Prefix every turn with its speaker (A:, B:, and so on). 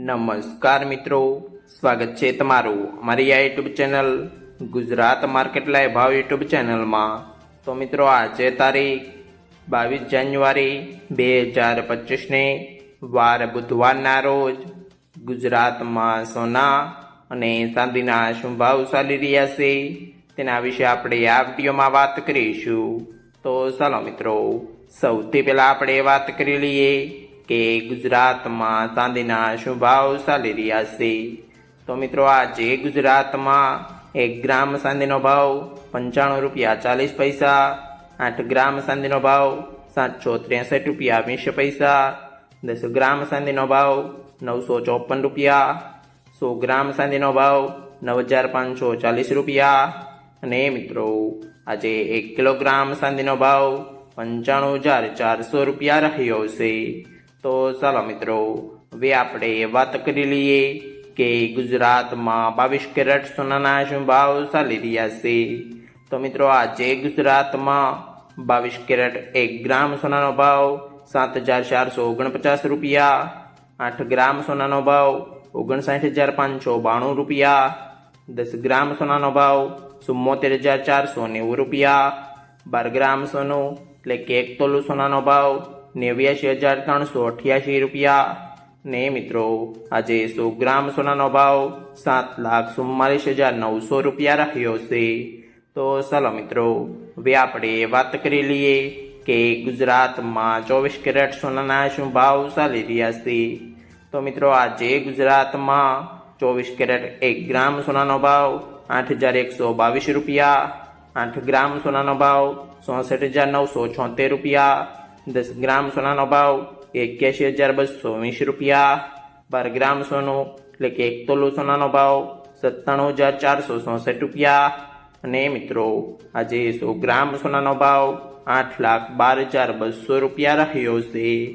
A: નમસ્કાર મિત્રો. સ્વાગત છે તમારું અમારી આ YouTube channel Gujarat market live ભાવ યુટ્યુબ ચેનલમાં. તો મિત્રો, આજે તારીખ બાવીસ જાન્યુઆરી બે હજાર પચીસને વાર બુધવારના રોજ ગુજરાતમાં સોના અને ચાંદીના શું ભાવ ચાલી રહ્યા છે તેના વિશે આપણે આ વિડીયોમાં વાત કરીશું. તો ચાલો મિત્રો, સૌથી પહેલાં આપણે વાત કરી લઈએ કે ગુજરાતમાં ચાંદીના શું ભાવ ચાલી રહ્યા છે. તો મિત્રો આજે ગુજરાતમાં એક ગ્રામ ચાંદીનો ભાવ પંચાણું રૂપિયા ચાલીસ પૈસા, આઠ ગ્રામ ચાંદીનો ભાવ સાતસો ત્રેસઠ રૂપિયા વીસ પૈસા, દસ ગ્રામ ચાંદીનો ભાવ નવસો ચોપન રૂપિયા, સો ગ્રામ ચાંદીનો ભાવ નવ હજાર પાંચસો ચાલીસ રૂપિયા. અને મિત્રો, આજે એક કિલોગ્રામ ચાંદીનો ભાવ પંચાણું હજાર ચારસો રૂપિયા રહ્યો છે. તો ચાલો મિત્રો, હવે આપણે વાત કરી લઈએ કે ગુજરાતમાં બાવીસ કેરેટ સોનાના શું ભાવ ચાલી રહ્યા છે. તો મિત્રો, આજે ગુજરાતમાં બાવીસ કેરેટ એક ગ્રામ સોનાનો ભાવ સાત હજાર ચારસો ઓગણપચાસ રૂપિયા, આઠ ગ્રામ સોનાનો ભાવ ઓગણસાઠ હજાર પાંચસો બાણું રૂપિયા, દસ ગ્રામ સોનાનો ભાવ ચુમ્મોતેર હજાર ચારસો નેવું રૂપિયા, બાર ગ્રામ સોનું એટલે કે એક તોલું સોનાનો ભાવ નેવ્યાસી હજાર ત્રણસો અઠ્યાસી રૂપિયા. ને મિત્રો, આજે સો ગ્રામ સોનાનો ભાવ સાત લાખ ચુમ્માલીસ હજાર નવસો રૂપિયા રહ્યો છે. તો ચાલો મિત્રો, હવે આપણે વાત કરી લઈએ કે ગુજરાતમાં ચોવીસ કેરેટ સોનાના શું ભાવ ચાલી રહ્યા છે. તો મિત્રો, આજે ગુજરાતમાં ચોવીસ કેરેટ એક ગ્રામ સોનાનો ભાવ આઠ હજાર એકસો બાવીસ રૂપિયા, આઠ ગ્રામ સોનાનો ભાવ ચોસઠ હજાર નવસો છોતેર રૂપિયા દસ ગ્રામ સોનાનો ભાવ એક્યાસી હજાર બસો વીસ રૂપિયા. બાર ગ્રામ સોનું એટલે કે એક તોલો સોનાનો ભાવ સત્તાણું હજાર ચારસો ચોસઠ રૂપિયા. અને મિત્રો, આજે સો ગ્રામ સોનાનો ભાવ આઠ લાખ બાર હજાર બસો રૂપિયા રહ્યો છે.